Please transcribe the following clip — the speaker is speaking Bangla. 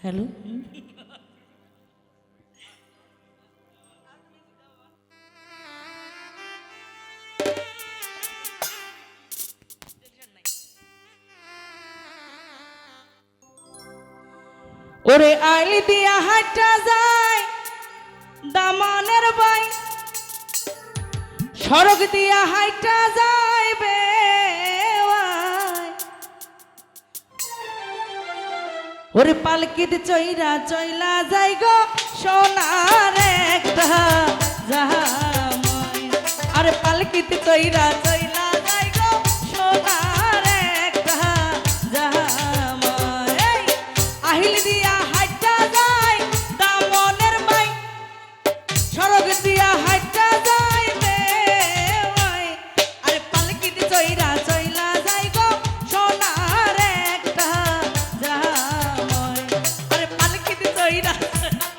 হ্যালো? ওরে আইলি দিয়া হাইটা যায় দামানের বাই। সড়ক দিয়া হাইটা যায় ওরে পালকিতে চইরা চইলা যাই গো সোনার একটা জামাই আরে পালকিতে চইরা চইলা যাই গো সোনার একটা জামাই আহিল দিয়া হাইটা যাই দামনের মাই সড়ক দিয়া হাইটা যাই বে আরে পালকিতে চইরা চই Yeah.